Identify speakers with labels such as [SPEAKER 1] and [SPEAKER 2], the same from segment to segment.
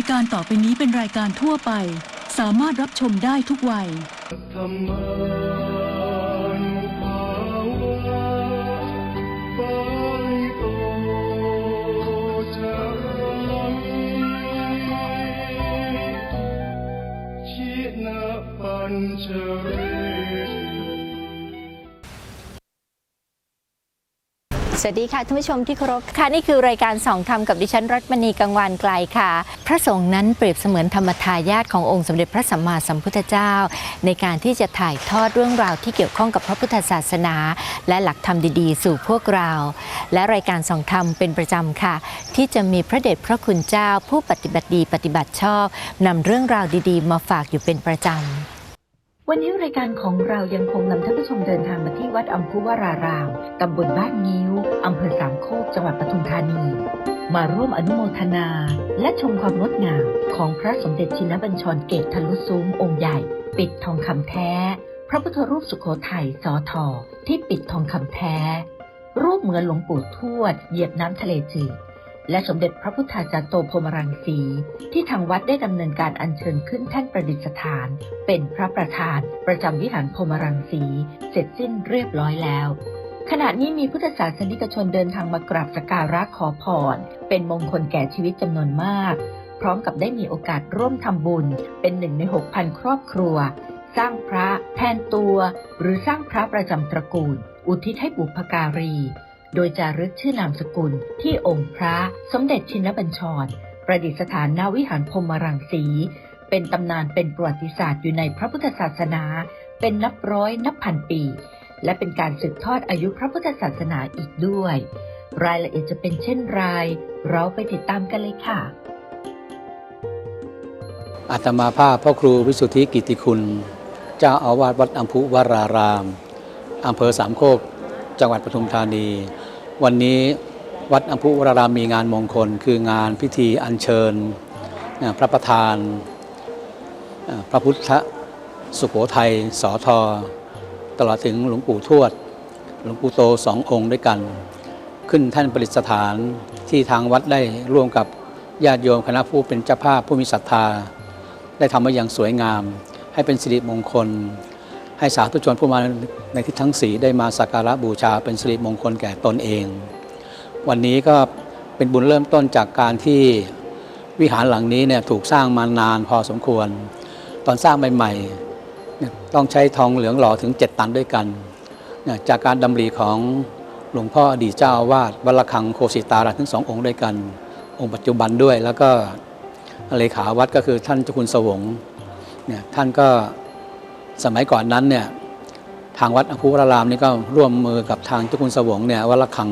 [SPEAKER 1] ายการต่อไปนี้เป็นรายการทั่วไป สามารถรับชมได้ทุกวัย
[SPEAKER 2] ปัญจเว
[SPEAKER 3] สวัสดีค่ะท่านผู้ชมที่เคารพค่ะนี่คือรายการสองธรรมกับดิฉันรัตมณีกังวานไกลค่ะ พระสงฆ์นั้นเปรียบเสมือนธรรมทายาทขององค์สมเด็จพระสัมมาสัมพุทธเจ้า ในการที่จะถ่ายทอดเรื่องราวที่เกี่ยวข้องกับพระพุทธศาสนา และหลักธรรมดีๆ สู่พวกเรา และรายการสองธรรมเป็นประจำค่ะ ที่จะมีพระเดชพระคุณเจ้า ผู้ปฏิบัติดีปฏิบัติชอบนำเรื่องราวดีๆ มาฝากอยู่เป็นประจำ วันนี้รายการของเรายังคงนำท่านผู้ชมเดินทางมาที่วัดอัมพุวราราม ตำบลบ้านงิ้ว อำเภอสามโคก จังหวัดปทุมธานี มาร่วมอนุโมทนา และชมความงดงามของพระสมเด็จชินบัญชรเกตทะลุซุ้มองค์ใหญ่ ปิดทองคำแท้ พระพุทธรูปสุโขทัยสอทอที่ปิดทองคำแท้ รูปเหมือนหลวงปู่ทวด เหยียบน้ำทะเลจืด และสมเด็จพระพุทธาจารย์โตพรมรังสี ที่ทางวัดได้ดำเนินการอัญเชิญขึ้นแท่นประดิษฐาน เป็นพระประธาน ประจำวิหารพรมรังสี เสร็จสิ้นเรียบร้อยแล้ว ขณะนี้มีพุทธศาสนิกชนเดินทางมากราบสักการะขอพร เป็นมงคลแก่ชีวิตจำนวนมาก พร้อมกับได้มีโอกาสร่วมทำบุญ เป็นหนึ่งใน 6,000 ครอบครัว สร้างพระแทนตัว หรือสร้างพระประจำตระกูล อุทิศให้บุพการี โดยจารึกชื่อนามสกุล ที่องค์พระสมเด็จชินบัญชร ประดิษฐานณวิหารพรมรังสี เป็นตำนานเป็นประวัติศาสตร์อยู่ในพระพุทธศาสนา เป็นนับร้อยนับพันปี และเป็นการสืบทอดอายุพระพุทธศาสนาอีกด้วย รายละเอียดจะเป็นเช่นไร เราไปติดตามกันเลยค่ะ
[SPEAKER 4] อาตมาภาพพ่อครูวิสุทธิกิติคุณ เจ้าอาวาสวัดอัมพุวรารามอำเภอสามโคก จังหวัดปทุมธานี วันนี้วัดอัมพุวรารามมีงานมงคล คืองานพิธีอัญเชิญพระประธาน พระพุทธสุโขทัยสอทอตลอดถึงหลวงปู่ทวด หลวงปู่โตสององค์ด้วยกัน ขึ้นท่านประดิษฐานที่ทางวัดได้ร่วมกับญาติโยมคณะผู้เป็นเจ้าภาพผู้มีศรัทธา ได้ทำมาอย่างสวยงาม ให้เป็นสิริมงคล ให้สาธุชนผู้มาในทิศทั้งสีได้มาสักการะบูชาเป็นสิริมงคลแก่ตนเอง วันนี้ก็เป็นบุญเริ่มต้นจากการที่วิหารหลังนี้เนี่ยถูกสร้างมานานพอสมควร ตอนสร้างใหม่ๆต้องใช้ทองเหลืองหล่อถึง 7 ตันด้วยกัน จากการดำริของหลวงพ่ออดีตเจ้าอาวาสวัดระฆังโคสิตาราทั้งสององค์ด้วยกัน องค์ปัจจุบันด้วยแล้วก็เลขาวัดก็คือท่านเจ้าคุณสวงเนี่ยท่านก็ สมัยก่อนนั้นเนี่ยทางวัดอภุวรารามนี่ก็ร่วมมือกับทางเจ้าคุณสวงเนี่ยวัดละคัง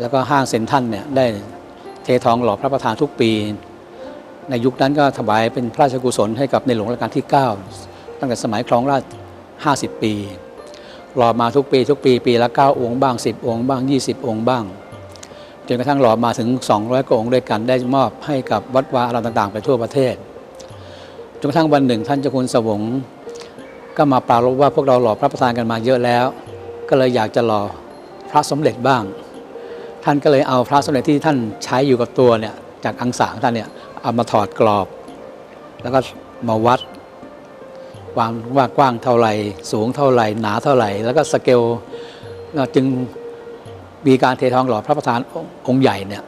[SPEAKER 4] แล้วก็ห้างเซ็นทรัลเนี่ยได้เททองหล่อพระประธานทุกปี ในยุคนั้นก็ถวายเป็นพระราชกุศลให้กับในหลวงรัชกาลที่ 9 ตั้งแต่สมัยครองราช50 ปี หล่อมาทุกปีทุกปีปีละ 9 องค์บ้าง 10 องค์บ้าง 20 องค์บ้างจนกระทั่งหล่อมาถึง 200กว่าองค์ด้วยกันได้มอบให้กับวัดวาอารามต่างๆ ไปทั่วประเทศจนกระทั่งวันหนึ่งท่านเจ้าคุณสวง ก็มาปรารภว่าพวกเราหล่อพระประธานกันมาเยอะแล้ว ก็เลยอยากจะหล่อพระสมเด็จบ้าง ท่านก็เลยเอาพระสมเด็จที่ท่านใช้อยู่กับตัวเนี่ยจากอังสาของท่านเนี่ยเอามาถอดกรอบ แล้วก็มาวัดวางว่ากว้างเท่าไหร่ สูงเท่าไหร่หนาเท่าไหร่ แล้วก็สเกลจึงมีการเททองหล่อพระประธานองค์ใหญ่เนี่ย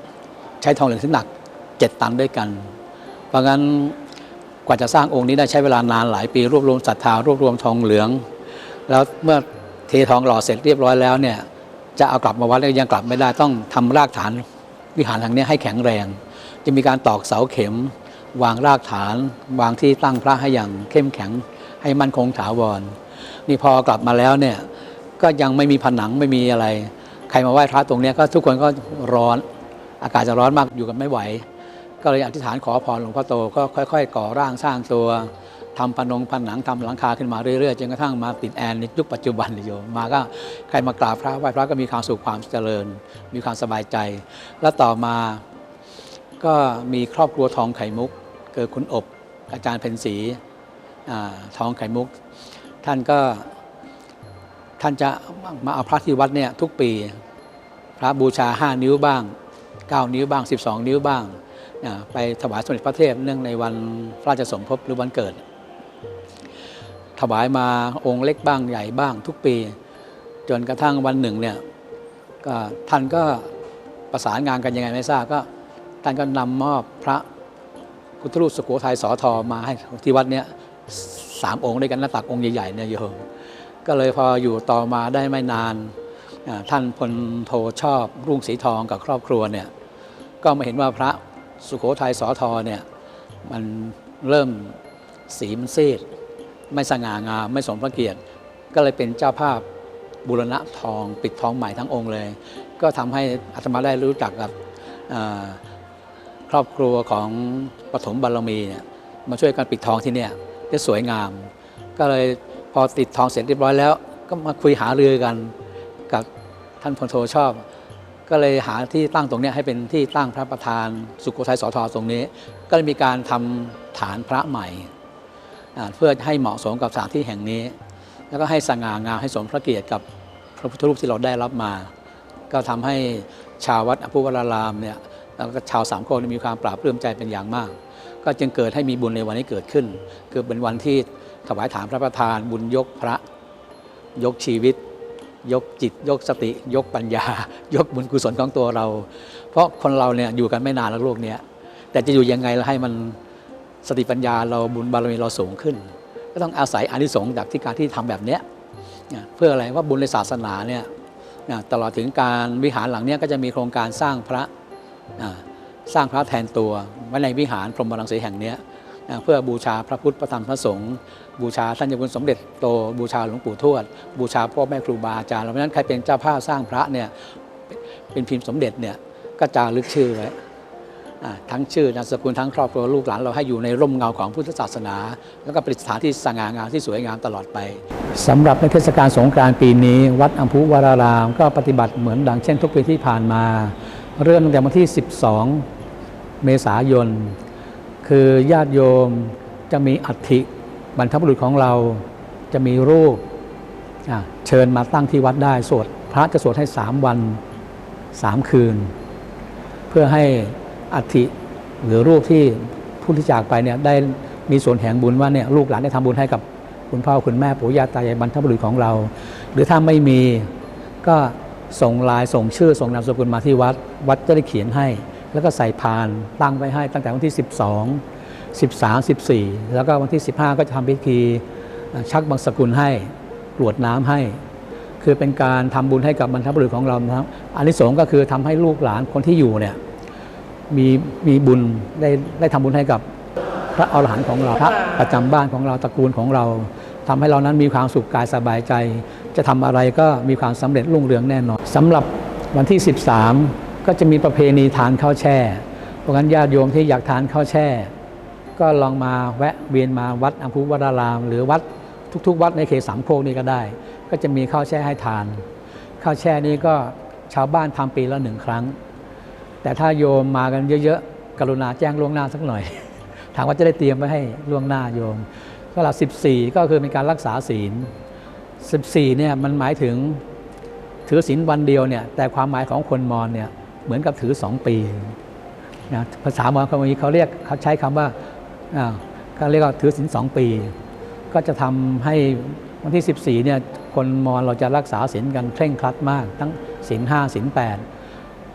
[SPEAKER 4] ใช้ทองเหลืองที่หนัก7ตันด้วยกัน เพราะงั้น กว่าจะสร้างองค์นี้ได้ใช้เวลานานหลายปี รวบรวมศรัทธารวบรวมทองเหลือง แล้วเมื่อเททองหล่อเสร็จเรียบร้อยแล้วเนี่ยจะเอากลับมาวัดแล้วยังกลับไม่ได้ต้องทำรากฐานวิหารทางนี้ให้แข็งแรง จะมีการตอกเสาเข็ม วางรากฐาน วางที่ตั้งพระให้อย่างเข้มแข็งให้มั่นคงถาวร นี่พอกลับมาแล้วเนี่ยก็ยังไม่มีผนังไม่มีอะไร ใครมาไหว้พระตรงนี้ก็ทุกคนก็ร้อนอากาศจะร้อนมากอยู่กันไม่ไหว ก็เลยอธิษฐานขอพรหลวงพ่อโตก็ค่อย ๆ ก่อร่างสร้างตัวทำผนงผนังทำหลังคาขึ้นมาเรื่อยๆจนกระทั่งมาติดแอร์ในยุคปัจจุบันเลยโยมมาก็ใครมากราบพระไหว้พระก็มีความสุขความเจริญ มีความสบายใจ แล้วต่อมาก็มีครอบครัวทองไข่มุกเกิดคุณอบอาจารย์เพ็ญศรีทองไข่มุก ท่านก็ท่านจะมาเอาพระที่วัดเนี่ยทุกปี พระบูชาห้านิ้วบ้าง 9 นิ้วบ้าง 12 นิ้วบ้าง ไปถวายสมเด็จพระเทพเนื่องในวันพระราชสมภพหรือวันเกิด ถวายมาองค์เล็กบ้างใหญ่บ้างทุกปี จนกระทั่งวันหนึ่งเนี่ยท่านก็ประสานงานกันยังไงไม่ทราบก็ท่านก็นำมอบพระพุทธรูปสุโขทัยสอทอมาให้ที่วัดเนี้ยสามองค์ด้วยกันหน้าตักองค์ใหญ่ๆเนี่ยโยมก็เลยพออยู่ต่อมาได้ไม่นานท่านพลโทชอบรุ่งสีทองกับครอบครัวเนี่ยก็มาเห็นว่าพระ สุโขทัยสอทอเนี่ยมันเริ่มสีมันซีด ไม่สง่างามไม่สมพระเกียรติ ก็เลยเป็นเจ้าภาพบูรณะทอง ปิดทองใหม่ทั้งองค์เลย ก็ทำให้อาตมาได้รู้จักกับครอบครัวของปฐมบารมีเนี่ยมาช่วยกันปิดทองที่เนี่ยได้สวยงาม ก็เลยพอติดทองเสร็จเรียบร้อยแล้ว ก็มาคุยหารือกันกับท่านพลโทชอบ ก็เลยหาที่ตั้งตรงนี้ให้เป็นที่ตั้งพระประธานสุโขทัยสอทอตรงนี้ ก็เลยมีการทำฐานพระใหม่เพื่อให้เหมาะสมกับสถานที่แห่งนี้ แล้วก็ให้สง่างามให้สมพระเกียรติกับพระพุทธรูปที่เราได้รับมา ก็ทำให้ชาววัดอภุวรารามเนี่ยแล้วก็ชาวสามโคกนี่มีความปราบปลื้มใจเป็นอย่างมาก ก็จึงเกิดให้มีบุญในวันนี้เกิดขึ้น คือเป็นวันที่ถวายฐานพระประธานบุญยกพระยกชีวิต ยกจิต ยกสติ ยกปัญญา ยกบุญกุศลของตัวเรา เพราะคนเราเนี่ยอยู่กันไม่นานแล้วโลกเนี้ยแต่จะอยู่ยังไงแล้วให้มันสติปัญญาเราบุญบารมีเราสูงขึ้น ก็ต้องอาศัยอานิสงส์จากที่การที่ทำแบบเนี้ยเพื่ออะไรว่าบุญในศาสนาเนี่ยตลอดถึงการวิหารหลังเนี้ยก็จะมีโครงการสร้างพระสร้างพระแทนตัวไว้ในวิหารพรหมรังสีแห่งเนี้ย เพื่อบูชาพระพุทธพระธรรมพระสงฆ์บูชาท่านเจ้าคุณสมเด็จโตบูชาหลวงปู่ทวด บูชาพ่อแม่ครูบาอาจารย์เพราะฉะนั้นใครเป็นเจ้าภาพสร้างพระเนี่ยเป็นพิมพ์สมเด็จเนี่ยก็จารึกชื่อไว้ทั้งชื่อนามสกุลทั้งครอบครัวลูกหลานเราให้อยู่ในร่มเงาของพุทธศาสนา แล้วก็เป็นสถานที่สง่างามที่สวยงามตลอดไปสำหรับในเทศกาลสงกรานต์ปีนี้ วัดอัมพุวราราม ก็ปฏิบัติเหมือนดังเช่นทุกปีที่ผ่านมา เริ่มตั้งแต่วันที่ 12 เมษายน คือญาติโยมจะมีอัฐิบรรพบุรุษของเราจะมีรูปเชิญมาตั้งที่วัดได้สวดพระจะสวดให้3วัน3คืน เพื่อให้อัฐิหรือรูปที่ผู้ที่จากไปเนี่ยได้มีส่วนแห่งบุญว่าเนี่ยลูกหลานได้ทำบุญให้กับคุณพ่อคุณแม่ปู่ย่าตายายบรรพบุรุษของเรา หรือถ้าไม่มีก็ส่งลายส่งชื่อส่งนามสกุลมาที่วัด วัดจะได้เขียนให้ แล้วก็ใส่พานตั้งไว้ให้ตั้งแต่วันที่ 12 13 14 แล้วก็วันที่ 15 ก็จะทำพิธีชักบังสกุลให้กรวดน้ำให้ คือเป็นการทำบุญให้กับบรรพบุรุษของเรานะครับอันที่สงก็คือทำให้ลูกหลานคนที่อยู่เนี่ยมีมีบุญได้ได้ทำบุญให้กับพระอรหันต์ของเราพระประจำบ้านของเราตระกูลของเราทำให้เรานั้นมีความสุขกายสบายใจ จะทำอะไรก็มีความสำเร็จรุ่งเรืองแน่นอนสำหรับวันที่ 13 ก็จะมีประเพณีทานข้าวแช่เพราะงั้นญาติโยมที่อยากทานข้าวแช่ ก็ลองมาแวะเวียนมาวัดอัมพุวราราม หรือวัดทุกๆ วัดในเขตสามโคกนี้ก็ได้ ก็จะมีข้าวแช่ให้ทาน ข้าวแช่นี้ก็ชาวบ้านทำปีละหนึ่งครั้ง แต่ถ้าโยมมากันเยอะๆ กรุณาแจ้งล่วงหน้าสักหน่อยถามว่าจะได้เตรียมไว้ให้ล่วงหน้าโยม ก็หลัก14 ก็คือเป็นการรักษาศีล 14เนี่ยมันหมายถึงถือศีลวันเดียวเนี่ยแต่ความหมายของคนมอญเนี่ย เหมือนกับถือ2ปีนะภาษามอญเขาเขาเรียกเขาใช้คำว่าอ่าเขาเรียกว่าถือศีลสองปี ก็จะทำให้วันที่ 14เนี่ยคนมอญเราจะรักษาศีลกันเคร่งครัดมาก ทั้งศีลห้าศีลแปด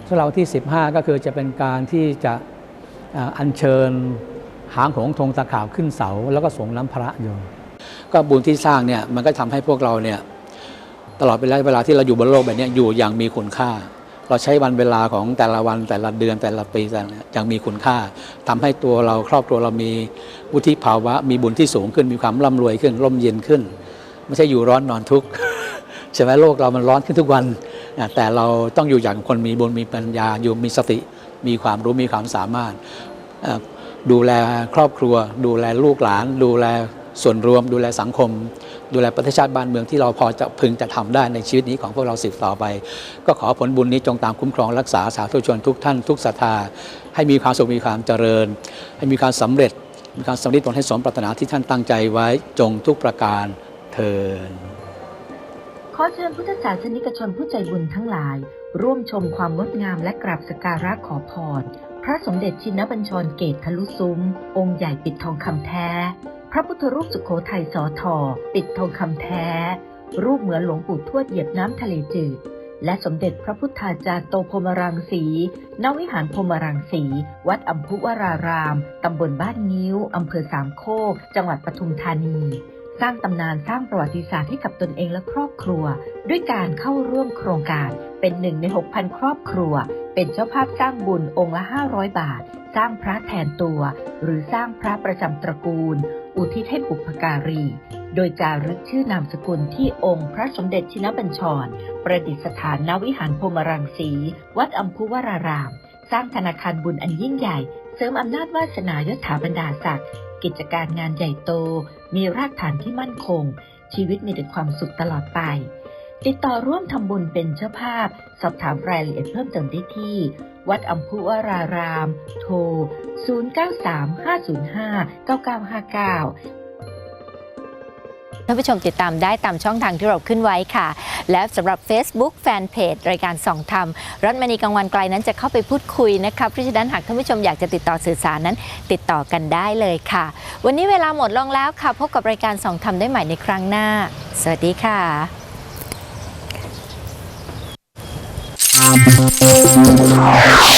[SPEAKER 4] สำหรับวันที่ 15 ก็คือจะเป็นการที่จะอัญเชิญหางของธงตะขาวขึ้นเสา แล้วก็ส่งน้ำพระโยมก็บุญที่สร้างเนี่ยมันก็ทำให้พวกเราเนี่ยตลอดเวลาเวลาที่เราอยู่บนโลกแบบนี้อยู่อย่างมีคุณค่า เราใช้วันเวลาของแต่ละวันแต่ละเดือนแต่ละปีแต่ละอย่างมีคุณค่าทำให้ตัวเราครอบครัวเรามีวุฒิภาวะ มีบุญที่สูงขึ้นมีความร่ำรวยขึ้นร่มเย็นขึ้น ไม่ใช่อยู่ร้อนนอนทุกข์ใช่ไหมโลกเรามันร้อนขึ้นทุกวัน แต่เราต้องอยู่อย่างคนมีบุญมีปัญญาอยู่มีสติ มีความรู้มีความสามารถดูแลครอบครัว ดูแลลูกหลาน ดูแล ส่วนรวมดูแลสังคม ดูแลประเทศชาติบ้านเมืองที่เราพอจะพึงจะทำได้ในชีวิตนี้ของพวกเราสืบต่อไป ก็ขอผลบุญนี้จงตามคุ้มครองรักษาสาธุชนทุกท่านทุกศรัทธาให้มีความสุขมีความเจริญ ให้มีความสำเร็จ มีความสำเร็จผลให้สมปรารถนาที่ท่านตั้งใจไว้จงทุกประการเทิน
[SPEAKER 3] ขอเชิญพุทธศาสนิกชนผู้ใจบุญทั้งหลาย ร่วมชมความงดงามและกราบสกการะขอพรพระสมเด็จชินบัญชรเกตทะลุซุ้ม องค์ใหญ่ปิดทองคำแท้ พระพุทธรูปสุโขทัยสอทอปิดทองคำแท้ รูปเหมือนหลวงปู่ทวดเหยียบน้ำทะเลจืด และสมเด็จพระพุทธาจารย์โตพรหมรังสีณวิหารพรหมรังสี วัดอัมพุวราราม ตำบลบ้านงิ้ว อำเภอสามโคก จังหวัดปทุมธานี สร้างตำนานสร้างประวัติศาสตร์ให้กับตนเองและครอบครัว ด้วยการเข้าร่วมโครงการเป็นหนึ่งใน 6,000 ครอบครัว เป็นเจ้าภาพสร้างบุญองค์ละ 500 บาท สร้างพระแทนตัว หรือสร้างพระประจำตระกูล อุทิศให้บุพการี โดยจารึกชื่อนามสกุลที่องค์พระสมเด็จชินบัญชร ประดิษฐานณวิหารพมรังสี วัดอัมพุวราราม สร้างธนาคารบุญอันยิ่งใหญ่ เสริมอำนาจวาสนายศถาบรรดาศักดิ์กิจการงานใหญ่โต มีรากฐานที่มั่นคง ชีวิตมีแต่ความสุขตลอดไป ติดต่อร่วมทำบุญเป็นเจ้าภาพ สอบถามรายละเอียดเพิ่มเติมได้ที่ วัดอัมพุวราราม โทร 0935059959
[SPEAKER 2] ท่านผู้ชมติดตามได้ตามช่องทางที่เราขึ้นไว้ค่ะ และสำหรับ Facebook Fanpage รายการส่องธรรม รัตมณีกลางวันไกลนั้นจะเข้าไปพูดคุยนะคะเพราะฉะนั้นหากท่านผู้ชมอยากจะติดต่อสื่อสารนั้น ติดต่อกันได้เลยค่ะ วันนี้เวลาหมดลงแล้วค่ะ พบกับรายการส่องธรรมได้ใหม่ในครั้งหน้า สวัสดีค่ะ
[SPEAKER 5] Thank you.